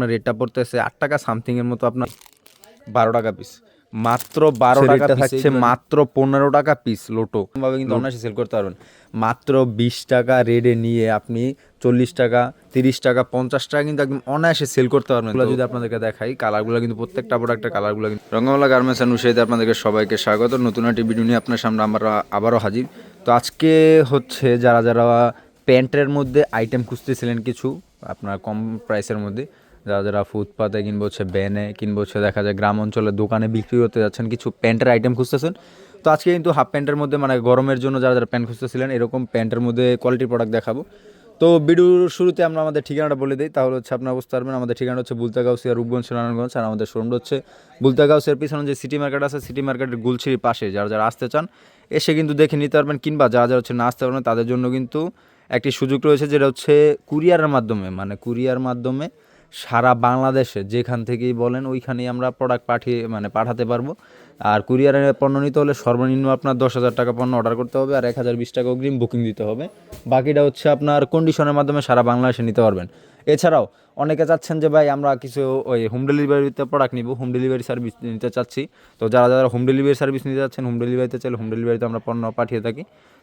আপনার রেটটা পড়তেছে আট টাকা সামথিং এর মতো আপনার বারো টাকা পিস মাত্র বারো টাকা থাকছে মাত্র পনেরো টাকা পিস লোটো ভাবে কিন্তু অনায়াসে সেল করতে পারবেন। মাত্র বিশ টাকা রেডে নিয়ে আপনি চল্লিশ টাকা তিরিশ টাকা পঞ্চাশ টাকা কিন্তু একদম অনায়াসে সেল করতে পারবেন। এগুলো যদি আপনাদেরকে দেখাই কালারগুলো কিন্তু প্রত্যেকটা প্রোডাক্টের কালারগুলো কিন্তু রঙ্গমালা গার্মেন্টস অ্যান্ড উষাইতে আপনাদেরকে সবাইকে স্বাগত। নতুন একটি ভিডিও নিয়ে আপনার সামনে আমরা আবারও হাজির। তো আজকে হচ্ছে যারা যারা প্যান্টের মধ্যে আইটেম খুঁজতেছিলেন কিছু আপনার কম প্রাইসের মধ্যে যারা যারা ফুটপাতে কিনবো হচ্ছে ব্যানে কিনবো হচ্ছে দেখা যায় গ্রাম অঞ্চলে দোকানে বিক্রি করতে যাচ্ছেন, কিছু প্যান্টের আইটেম খুঁজতেছেন। তো আজকে কিন্তু হাফ প্যান্টের মধ্যে মানে গরমের জন্য যারা যারা প্যান্ট খুঁজতেছিলেন, এরকম প্যান্টের মধ্যে কোয়ালিটির প্রোডাক্ট দেখাবো। তো ভিডিওর শুরুতে আমরা আমাদের ঠিকানাটা বলে দিই। তাহলে হচ্ছে আপনারা বুঝতে পারবেন, আমাদের ঠিকানা হচ্ছে বুলতাগাউসিয়া রূপগঞ্জ, নারায়ণগঞ্জ, আর আমাদের শোরুমটা হচ্ছে বুলতাগাউসের পিছনে যে সিটি মার্কেট আছে সিটি মার্কেটের গুলছির পাশে। যারা যারা আসতে চান, এসে কিন্তু দেখে নিতে পারবেন, কিংবা যারা যারা হচ্ছে না আসতে পারবেন, তাদের জন্য কিন্তু একটি সুযোগ রয়েছে, যেটা হচ্ছে কুরিয়ারের মাধ্যমে। মানে কুরিয়ার মাধ্যমে সারা বাংলাদেশে যেখান থেকেই বলেন, ওইখানেই আমরা প্রোডাক্ট পাঠিয়ে মানে পাঠাতে পারব। আর কুরিয়ারের পণ্য নিতে হলে সর্বনিম্ন আপনার দশ হাজার টাকা পণ্য অর্ডার করতে হবে আর এক হাজার বিশ টাকা অগ্রিম বুকিং দিতে হবে। বাকিটা হচ্ছে আপনার কন্ডিশনের মাধ্যমে সারা বাংলাদেশে নিতে পারবেন। এছাড়াও অনেকে চাচ্ছেন যে, ভাই, আমরা কিছু ওই হোম ডেলিভারিতে প্রোডাক্ট নিব হোম ডেলিভারি সার্ভিস নিতে চাচ্ছি। তো যারা যারা হোম ডেলিভারি সার্ভিস নিতে চাচ্ছেন হোম ডেলিভারিতে চাইলে হোম ডেলিভারিতে আমরা পণ্য পাঠিয়ে থাকি।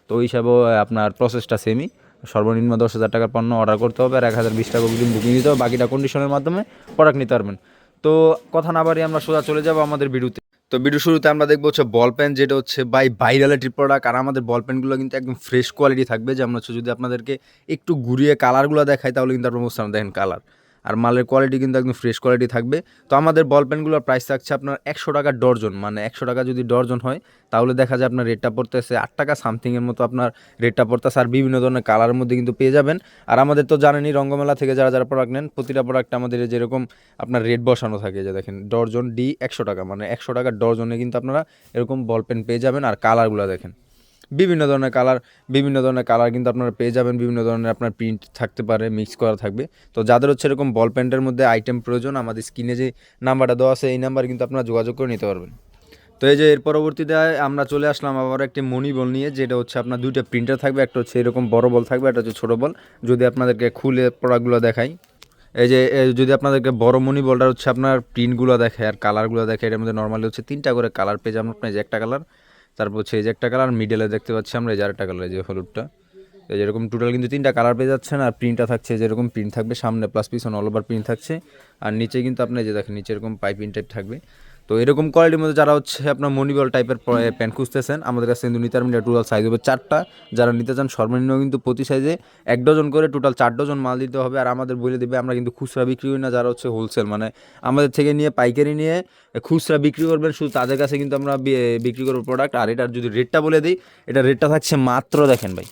তো ওই হিসাবেও আপনার প্রসেসটা সেমই সর্বনিম্ন দশ হাজার টাকার পণ্য অর্ডার করতে হবে আর এক হাজার বিশ টাকা অগ্রিম বুকিং দিতে হবে। বাকিটা কন্ডিশনের মাধ্যমে প্রোডাক্ট নিতে পারবেন। তো কথা না বাড়িয়ে আমরা সোজা চলে যাব আমাদের ভিডিওতে। তো ভিডিও শুরুতে আমরা দেখব হচ্ছে বল পেন যেটা হচ্ছে বাই ভাইরালিটির প্রোডাক্ট আর আমাদের বল পেনগুলো কিন্তু একদম ফ্রেশ কোয়ালিটি থাকবে। যেমন হচ্ছে যদি আপনাদেরকে একটু ঘুরিয়ে কালারগুলো দেখায় তাহলে কিন্তু আপনার বুঝতে দেখেন কালার আর মালের কোয়ালিটি কিন্তু একদম ফ্রেশ কোয়ালিটি থাকবে। তো আমাদের বল পেনগুলোর প্রাইস থাকছে আপনার একশো টাকা ডর্জন মানে একশো টাকা যদি ডর্জন হয়, তাহলে দেখা যায় আপনার রেটটা পড়তেছে আট টাকা সামথিংয়ের মতো আপনার রেটটা পড়তেছে। আর বিভিন্ন ধরনের কালারের মধ্যে কিন্তু পেয়ে যাবেন। আর আমাদের তো জানেনই রঙ্গমেলা থেকে যারা যারা প্রোডাক্ট নেন, প্রতিটা প্রোডাক্ট আমাদের যেরকম আপনার রেট বসানো থাকে, যে দেখেন ডর্জন ডি একশো টাকা মানে একশো টাকা ডর্জনে কিন্তু আপনারা এরকম বল পেন পেয়ে যাবেন। আর কালারগুলো দেখেন। বিভিন্ন ধরনের কালার বিভিন্ন ধরনের কালার কিন্তু আপনারা পেয়ে যাবেন, বিভিন্ন ধরনের আপনার প্রিন্ট থাকতে পারে মিক্স করা থাকবে। তো যাদের হচ্ছে এরকম বল পেন্টের মধ্যে আইটেম প্রয়োজন, আমাদের স্ক্রিনে যে নাম্বারটা দেওয়া আছে, এই নাম্বার কিন্তু আপনারা যোগাযোগ করে নিতে পারবেন। তো এই যে এর পরবর্তীতে আমরা চলে আসলাম আবার একটি মনি বল নিয়ে, যেটা হচ্ছে আপনার দুইটা প্রিন্টার থাকবে, একটা হচ্ছে এরকম বড় বল থাকবে, একটা হচ্ছে ছোটো বল যদি আপনাদেরকে খুলে প্রোডাক্টগুলো দেখাই, এই যে যদি আপনাদেরকে বড় মনি বলটা হচ্ছে আপনার প্রিন্টগুলো দেখে আর কালারগুলো দেখে এটার মধ্যে নর্মালি হচ্ছে তিনটা করে কালার পেয়ে যাবেন। আপনার যে একটা কালার তারপর হচ্ছে এই যে একটা কালার মিডেলে দেখতে পাচ্ছি আমরা, এই যে আরেকটা কালার এই যে হলুদটা। যেরকম টোটাল কিন্তু তিনটা কালার পেয়ে যাচ্ছেন আর প্রিন্টটা থাকছে যেরকম প্রিন্ট থাকবে, সামনে প্লাস পিছন অল ওভার প্রিন্ট থাকছে। আর নিচে কিন্তু আপনি যে দেখেন, নিচে এরকম পাইপিং টাইপ থাকবে। তো এরকম কোয়ালিটির মধ্যে যারা হচ্ছে আপনার মনিবল টাইপের প্যান্ট খুঁজতেছেন, আমাদের কাছে কিন্তু নিতে পারবেন টোটাল সাইজ হবে চারটা। যারা নিতে চান, সর্বনিম্ন কিন্তু প্রতি সাইজে এক ডজন করে টোটাল চার ডজন মাল দিতে হবে। আর আমাদের বলে দেবে, আমরা কিন্তু খুচরা বিক্রি করি না, যারা হচ্ছে হোলসেল মানে আমাদের থেকে নিয়ে, পাইকারি নিয়ে খুচরা বিক্রি করবেন, শুধু তাদের কাছে কিন্তু আমরা বিক্রি করব প্রোডাক্ট আর এটার যদি রেটটা বলে দিই, এটা রেটটা থাকছে মাত্র দেখেন ভাই,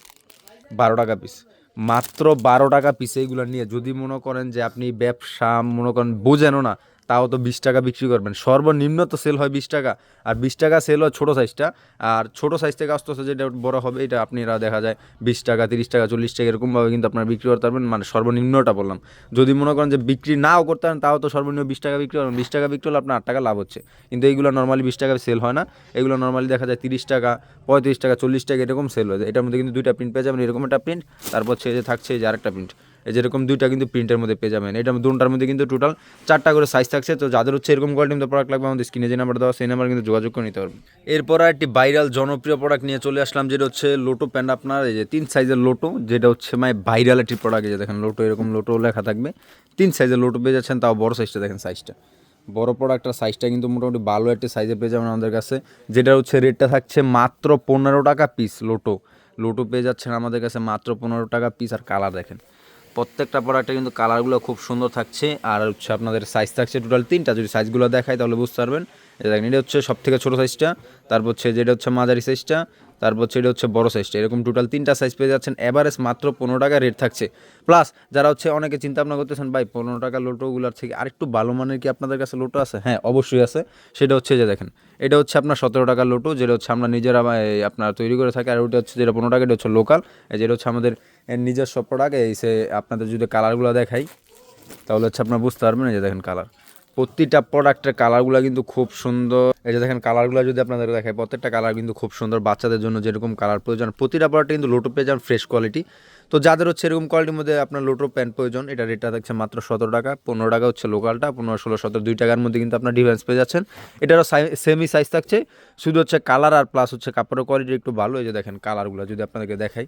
বারো টাকা পিস মাত্র বারো টাকা পিস এইগুলো নিয়ে যদি মনে করেন যে আপনি ব্যবসা, মনে করেন বোঝেনও না তাও তো বিশ টাকা বিক্রি করবেন। সর্বনিম্ন তো সেল হয় বিশ টাকা। আর বিশ টাকা সেল হয় ছোটো সাইজটা আর ছোটো সাইজ থেকে আস্তে আস্তে যেটা বড় হবে, এটা আপনারা দেখা যায় বিশ টাকা, তিরিশ টাকা, চল্লিশ টাকা এরকমভাবে কিন্তু আপনারা বিক্রি করতে পারবেন। মানে সর্বনিম্নটা বললাম। যদি মনে করেন যে বিক্রি নাও করতে পারেন, তাও তো সর্বনিম্ন বিশ টাকা বিক্রি করবেন। বিশ টাকা বিক্রি হলে আপনার আট টাকা লাভ হচ্ছে। কিন্তু এইগুলো নর্মালি বিশ টাকা সেল হয় না। এগুলো নর্মালি দেখা যায় তিরিশ টাকা, পঁয়ত্রিশ টাকা, চল্লিশ টাকা এরকম সেল হয়ে যায়। এটার মধ্যে কিন্তু দুইটা প্রিন্ট পেয়ে যাবেন। এরকম একটা প্রিন্ট তারপর এই যে থাকছে যে আরেকটা প্রিন্ট এই যেরকম দুইটা কিন্তু প্রিন্টের মধ্যে পেয়ে যাবেন। এটা দুটার মধ্যে কিন্তু টোটাল চারটা করে সাইজ থাকছে। তো যাদের হচ্ছে এরকম কোয়ালিটির মধ্যে প্রোডাক্ট লাগবে, আমাদের স্ক্রিনে যে নাম্বার দেওয়া সেই নাম্বার কিন্তু যোগাযোগ করে নিতে পারবেন। এরপর একটি ভাইরাল জনপ্রিয় প্রোডাক্ট নিয়ে চলে আসলাম, যেটা হচ্ছে লোটো প্যান্ট আপনার, এই যে তিন সাইজের লোটো যেটা হচ্ছে মানে ভাইরাল একটি প্রোডাক্ট যে দেখেন লোটো এরকম লোটো লেখা থাকবে। তিন সাইজের লোটো পেয়ে যাচ্ছেন, তাও বড় সাইজটা দেখেন সাইজটা বড় প্রোডাক্টের সাইজটা কিন্তু মোটামুটি ভালো একটা সাইজে পেয়ে যাবেন আমাদের কাছে। যেটা হচ্ছে রেটটা থাকছে মাত্র পনেরো টাকা পিস লোটো লোটো পেয়ে যাচ্ছেন আমাদের কাছে মাত্র পনেরো টাকা পিস আর কালার দেখেন প্রত্যেকটা প্রোডাক্টে কিন্তু কালারগুলো খুব সুন্দর থাকছে। আর হচ্ছে আপনাদের সাইজ থাকছে টোটাল তিনটা। যদি সাইজগুলো দেখায় তাহলে বুঝতে পারবেন। দেখেন, এটা হচ্ছে সব থেকে ছোটো সাইজটা তারপর হচ্ছে যেটা হচ্ছে মাঝারি সাইজটা তারপর হচ্ছে এটা হচ্ছে বড় সাইজটা এরকম টোটাল তিনটা সাইজ পেয়ে যাচ্ছেন। এভারেজ মাত্র পনেরো টাকা রেট থাকছে। প্লাস যারা হচ্ছে অনেকে চিন্তা ভাবনা করতেছেন, ভাই, পনেরো টাকা লোটোগুলোর থেকে আরেকটু ভালো মানের কি আপনাদের কাছে লোটো আছে? হ্যাঁ অবশ্যই আছে। সেটা হচ্ছে যে দেখেন, এটা হচ্ছে আপনার সতেরো টাকার লোটো যেটা হচ্ছে আমরা নিজেরা আপনার তৈরি করে থাকি। আর ওটা হচ্ছে যেটা পনেরো টাকা, এটা হচ্ছে লোকাল যেটা হচ্ছে আমাদের নিজস্ব প্রোডাক্ট এই সে আপনাদের যদি কালারগুলো দেখাই, তাহলে হচ্ছে আপনার বুঝতে পারবেন যে দেখেন কালার প্রতিটা প্রোডাক্টের কালারগুলো কিন্তু খুব সুন্দর। এই যে দেখেন কালারগুলো যদি আপনাদের দেখায় প্রত্যেকটা কালার কিন্তু খুব সুন্দর বাচ্চাদের জন্য যেরকম কালার প্রয়োজন। প্রতিটা প্রোডাক্টে কিন্তু লোটো পেয়ে যান ফ্রেশ কোয়ালিটি তো যাদের হচ্ছে এরকম কোয়ালিটির মধ্যে আপনার লোটো প্যান্ট প্রয়োজন, এটা রেটটা থাকছে মাত্র সতেরো টাকা, পনেরো টাকা হচ্ছে লোকালটা পনেরো, ষোলো, সতেরো, দুই টাকার মধ্যে কিন্তু আপনার ডিফারেন্স পেয়ে যাচ্ছেন। এটারও সেমি সাইজ থাকছে। শুধু হচ্ছে কালার আর প্লাস হচ্ছে কাপড়ের কোয়ালিটি একটু ভালো। এই যে দেখেন কালারগুলো যদি আপনাদেরকে দেখাই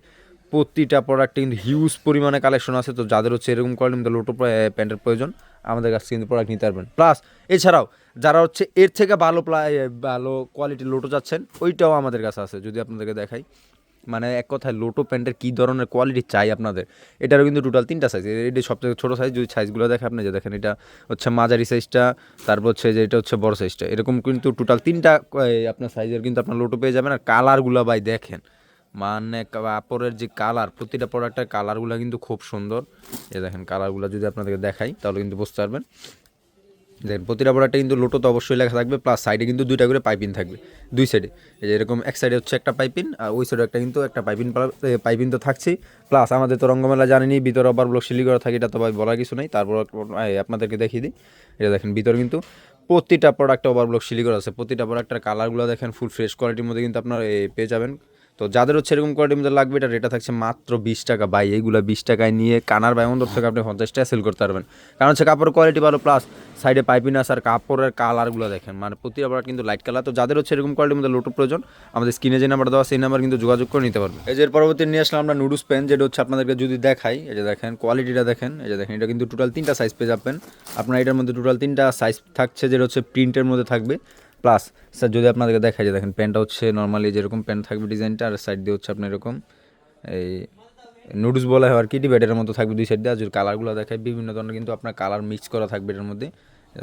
প্রতিটা প্রোডাক্টে কিন্তু হিউজ পরিমাণে কালেকশন আছে তো যাদের হচ্ছে এরকম কোয়ালিটি মধ্যে লোটো প্যান্টের প্রয়োজন আমাদের কাছে কিন্তু প্রোডাক্ট নিতে পারবেন। প্লাস এছাড়াও যারা হচ্ছে এর থেকে ভালো প্লা- এ, ভালো কোয়ালিটির লোটো চাচ্ছেন ওইটাও আমাদের কাছে আছে যদি আপনাদেরকে দেখাই। মানে এক কথায় লোটো প্যান্টের কী ধরনের কোয়ালিটি চাই আপনাদের? এটারও কিন্তু টোটাল তিনটা সাইজ এটা সবথেকে ছোটো সাইজ যদি সাইজগুলো দেখে আপনি যে দেখেন এটা হচ্ছে মাঝারি সাইজটা তারপর হচ্ছে যে এটা হচ্ছে বড় সাইজটা এরকম কিন্তু টোটাল তিনটা আপনার সাইজের কিন্তু আপনার লোটো পেয়ে যাবেন আর কালারগুলো ভাই দেখেন। মানে কাপড়ের যে কালার প্রতিটা প্রোডাক্টের কালারগুলো কিন্তু খুব সুন্দর। এই দেখেন কালারগুলো যদি আপনাদেরকে দেখাই, তাহলে কিন্তু বুঝতে পারবেন। দেখেন, প্রতিটা প্রোডাক্টে কিন্তু লোটো তো অবশ্যই লেখা থাকবে প্লাস সাইডে কিন্তু দুইটা করে পাইপিন থাকবে, দুই সাইডে এই যে এরকম এক সাইডে হচ্ছে একটা পাইপিন আর ওই সাইডে একটা কিন্তু একটা পাইপিং পাইপিন তো থাকছেই। প্লাস আমাদের তো রঙ্গমেলা জানেনি, ভিতরে আবার ব্লক সিলি করা থাকে, এটা তো ভাই বলার কিছু নেই। তারপর আপনাদেরকে দেখিয়ে দিই। এটা দেখেন, ভিতরে কিন্তু প্রতিটা প্রোডাক্টে ওভার ব্লক সিলি করা আছে। প্রতিটা প্রোডাক্টের কালারগুলো দেখেন ফুল ফ্রেশ কোয়ালিটির মধ্যে কিন্তু আপনার পেয়ে যাবেন। তো যাদের হচ্ছে এরকম কোয়ালিটির মধ্যে লাগবে এটা রেটা থাকছে মাত্র বিশ টাকা। বাই এইগুলো বিশ টাকায় নিয়ে কানার বায়মন্দর থেকে আপনি পঞ্চাশ টাকা সেল করতে পারবেন। কারণ হচ্ছে কাপড়ের কোয়ালিটি ভালো প্লাস সাইডে পাইপিং আছে আর কাপড়ের কালারগুলো দেখেন। মানে প্রতিটা আবার কিন্তু লাইট কালার তো যাদের হচ্ছে এরকম কোয়ালিটির মধ্যে লোটো প্রয়োজন, আমাদের স্ক্রিনে যে নাম্বার দেওয়া সেই নাম্বার কিন্তু যোগাযোগ করে নিতে পারবেন। এই যে পরবর্তী নিয়ে আসলাম আমরা নুডলস পেন যেটা হচ্ছে আপনাদেরকে যদি দেখাই, এই যে দেখেন কোয়ালিটিটা দেখেন, এই যে দেখেন, এটা কিন্তু টোটাল তিনটা সাইজ পেয়ে যাবেন। আপনার এটার মধ্যে টোটাল তিনটা সাইজ থাকছে, যেটা হচ্ছে প্রিন্টের মধ্যে থাকবে। প্লাস স্যার যদি আপনাদেরকে দেখা যায় দেখেন প্যান্টটা হচ্ছে নর্মালি যেরকম প্যান্ট থাকবে ডিজাইনটা আর সাইড দিয়ে হচ্ছে আপনার এরকম এই নুডলস বলা হয় আর কি ডিবেটের মতো থাকবে দুই সাইড দিয়ে। আর যদি কালারগুলো দেখায় বিভিন্ন ধরনের কিন্তু আপনার কালার মিক্স করা থাকবে এটার মধ্যে।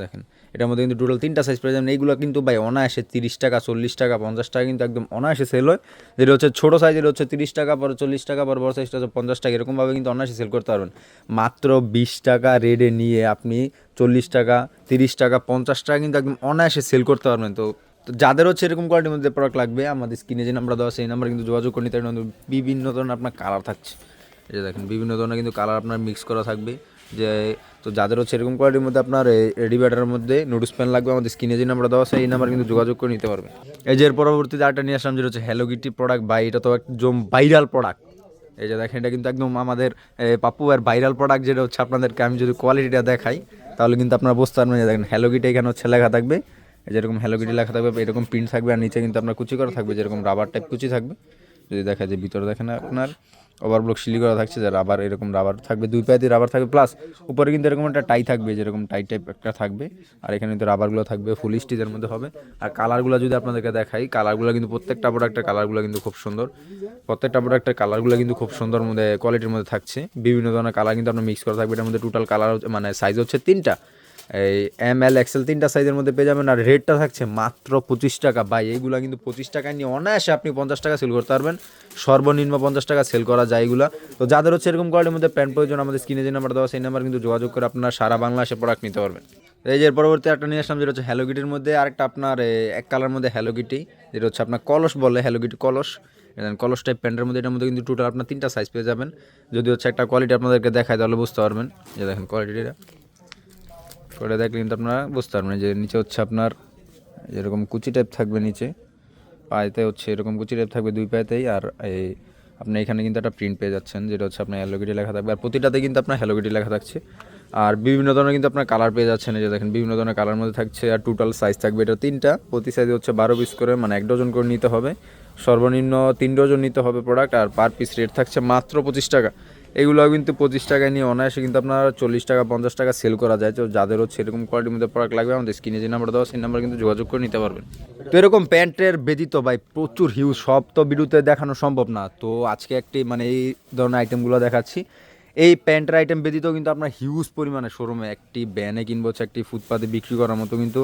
দেখেন, এটার মধ্যে কিন্তু টোটাল তিনটা সাইজ পেয়ে যাবেন। এইগুলো কিন্তু ভাই অনায়াসে তিরিশ টাকা, চল্লিশ টাকা, পঞ্চাশ টাকা কিন্তু একদম অনায়াসে সেল হয়। যেটা হচ্ছে ছোটো সাইজ এটা হচ্ছে তিরিশ টাকা, পর চল্লিশ টাকা, পর বড় সাইজটা হচ্ছে পঞ্চাশ টাকা। এরকমভাবে কিন্তু অনায়াসে সেল করতে পারবেন। মাত্র বিশ টাকা রেডে নিয়ে আপনি চল্লিশ টাকা, তিরিশ টাকা, পঞ্চাশ টাকা কিন্তু একদম অনায়াসে সেল করতে পারবেন। তো তো যাদের হচ্ছে এরকম কোয়ালিটির মধ্যে প্রোডাক্ট লাগবে, আমাদের স্ক্রিনে যে নাম্বার দেওয়া সেই নাম্বার কিন্তু যোগাযোগ করে নিতে বিভিন্ন ধরনের আপনার কালার থাকছে। যে দেখেন, বিভিন্ন ধরনের কিন্তু কালার আপনার মিক্স করা থাকবে। যে তো যাদের হচ্ছে এরকম কোয়ালিটির মধ্যে আপনার রেডি ব্যাটারের মধ্যে নুডলস প্যান লাগবে আমাদের স্ক্রিনে যে নাম্বার দেওয়া আছে নাম্বার কিন্তু যোগাযোগ করে নিতে পারবেন। এই যে এর পরবর্তীতে আরেকটা নিয়ে আসলাম যেটা হচ্ছে হ্যালো গিটি প্রোডাক্ট বা এটা তো একদম ভাইরাল প্রোডাক্ট এই যে দেখেন এটা কিন্তু একদম আমাদের এ, পাপ্পু আর ভাইরাল প্রোডাক্ট যেটা হচ্ছে আপনাদেরকে আমি যদি কোয়ালিটিটা দেখাই তাহলে কিন্তু আপনারা বুঝতে পারবেন দেখেন হ্যালো গিটি এখানে হচ্ছে লেখা থাকবে। যেরকম হ্যালো গিটি লেখা থাকবে এরকম প্রিন্ট থাকবে আর নিচে কিন্তু আপনার কুচি করা থাকবে যেরকম রাবার টাইপ কুচি থাকবে। যদি দেখা যায় ভিতরে দেখেন আপনার ওভার ব্লক সিলি করা থাকছে, যে রাবার এরকম রাবার থাকবে, দুই পায়ে দিয়ে রাবার থাকবে প্লাস উপরে কিন্তু এরকম একটা টাই থাকবে, যেরকম টাই টাইপ একটা থাকবে, আর এখানে কিন্তু রাবারগুলো থাকবে ফুল স্টিচের মধ্যে হবে। আর কালারগুলো যদি আপনাদেরকে দেখাই কালারগুলো কিন্তু প্রত্যেকটা প্রোডাক্টের কালারগুলো কিন্তু খুব সুন্দর। প্রত্যেকটা প্রোডাক্টের কালারগুলো কিন্তু খুব সুন্দর মধ্যে কোয়ালিটির মধ্যে থাকছে। বিভিন্ন ধরনের কালার কিন্তু আপনার মিক্স করা থাকবে, এটার মধ্যে টোটাল কালার মানে সাইজ হচ্ছে তিনটা। এই এম এল এক্সেল তিনটা সাইজের মধ্যে পেয়ে যাবেন আর রেটটা থাকছে মাত্র পঁচিশ টাকা। বাই এইগুলো কিন্তু পঁচিশ টাকায় নিয়ে অনায়াসে আপনি পঞ্চাশ টাকা সেল করতে পারবেন। সর্বনিম্ন পঞ্চাশ টাকা সেল করা যায় এগুলো। তো যাদের হচ্ছে এরকম কোয়ালিটির মধ্যে প্যান্ট প্রয়োজন, আমাদের স্ক্রিনে যে নাম্বার দেওয়া সেই নাম্বার কিন্তু যোগাযোগ করে আপনারা সারা বাংলাদেশে প্রোডাক্ট নিতে পারবেন। এই যে পরবর্তী একটা নিয়ে আসলাম, যেটা হচ্ছে হ্যালোগিটির মধ্যে আরেকটা আপনার এক কালার মধ্যে হ্যালোগিটি যেটা হচ্ছে আপনার কলস বলে হ্যালোগিটি কলস। এখানে কলস টাইপ প্যান্টের মধ্যে, এটার মধ্যে কিন্তু টোটাল আপনার তিনটা সাইজ পেয়ে যাবেন। যদি হচ্ছে একটা কোয়ালিটি আপনাদেরকে দেখায়, তাহলে বুঝতে পারবেন। যে দেখেন কোয়ালিটিটা করে দেখলে কিন্তু আপনারা বুঝতে পারবেন যে নিচে হচ্ছে আপনার এরকম কুচি টাইপ থাকবে নিচে, পায়েতে হচ্ছে এরকম কুচি টাইপ থাকবে দুই পায়েতেই, আর এই আপনি এখানে কিন্তু একটা প্রিন্ট পেয়ে যাচ্ছেন যেটা হচ্ছে আপনার হ্যালোগিটি লেখা থাকবে। আর প্রতিটাতে কিন্তু আপনার হ্যালোগিটি লেখা থাকছে। আর বিভিন্ন ধরনের কিন্তু আপনার কালার পেয়ে যাচ্ছেন এই যে দেখেন, বিভিন্ন ধরনের কালার মধ্যে থাকছে, আর টোটাল সাইজ থাকবে এটা তিনটা। প্রতি সাইজে হচ্ছে বারো পিস করে মানে এক ডজন করে নিতে হবে। সর্বনিম্ন তিন ডজন নিতে হবে প্রোডাক্ট আর পার পিস রেট থাকছে মাত্র পঁচিশ টাকা। এগুলো কিন্তু পঁচিশ টাকায় নিয়ে অনায়াসে কিন্তু আপনার চল্লিশ টাকা, পঞ্চাশ টাকা সেল করা যায়। তো যাদের হচ্ছে এরকম কোয়ালিটির মধ্যে প্রোডাক্ট লাগবে, আমাদের স্ক্রিনে যে নাম্বার দেওয়া সেই নাম্বার কিন্তু যোগাযোগ করে নিতে পারবেন। তো এরকম প্যান্টের ব্যতীত ভাই প্রচুর হিউজ সব তো ভিডিওতে দেখানো সম্ভব না। তো আজকে একটি মানে এই ধরনের আইটেমগুলো দেখাচ্ছি। এই প্যান্টের আইটেম ব্যতীত কিন্তু আপনার হিউজ পরিমাণে শোরুমে একটি ব্যানে কিনবো, হচ্ছে একটি ফুটপাতে বিক্রি করার মতো কিন্তু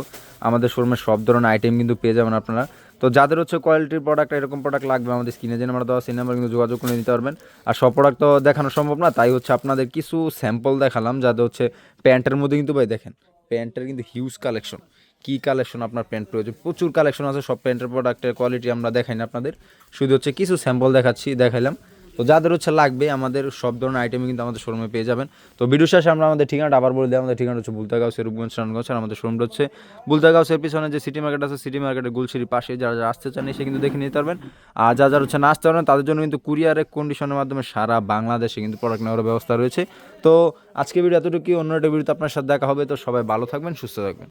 আমাদের শোরুমে সব ধরনের আইটেম কিন্তু পেয়ে যাবেন আপনারা। তো যাদের হচ্ছে কোয়ালিটির প্রোডাক্ট এরকম প্রোডাক্ট লাগবে আমাদের স্ক্রিনে যে নাম্বার দেওয়া সেই নাম্বার কিন্তু যোগাযোগ করে নিতে পারবেন। আর সব প্রোডাক্ট তো দেখানো সম্ভব না, তাই হচ্ছে আপনাদের কিছু স্যাম্পল দেখালাম যাদের হচ্ছে প্যান্টের মধ্যে কিন্তু ভাই দেখেন প্যান্টের কিন্তু হিউজ কালেকশন কী কালেকশন আপনার প্যান্ট প্রয়োজন? প্রচুর কালেকশন আছে, সব প্যান্টের প্রোডাক্টের কোয়ালিটি আমরা দেখাই না আপনাদের। শুধু হচ্ছে কিছু স্যাম্পল দেখাচ্ছি, দেখাইলাম। তো যাদের হচ্ছে লাগবে, আমাদের সব ধরনের আইটেমই কিন্তু আমাদের শোরুমে পেয়ে যাবেন। তো ভিডিও শেষে আমরা আমাদের ঠিকানাটা আবার বলে দিই, আমাদের ঠিকানা হচ্ছে বুলতাগাঁও সেরুপগঞ্জ রানগঞ্জ আর আমাদের শোরুমটা হচ্ছে বুলতাগাঁওসের পিছনে যে সিটি মার্কেট আছে সিটি মার্কেটের গুলশির পাশে যারা যারা আসতে চান সে কিন্তু দেখে নিতে পারবেন। আর যারা যারা হচ্ছে না আসতে পারবেন, তাদের জন্য কিন্তু কুরিয়ারের কন্ডিশনের মাধ্যমে সারা বাংলাদেশে কিন্তু প্রোডাক্ট নেওয়ার ব্যবস্থা রয়েছে। তো আজকে ভিডিও এতটুকু অন্য একটা ভিডিওতে আপনার সাথে দেখা হবে। তো সবাই ভালো থাকবেন, সুস্থ থাকবেন।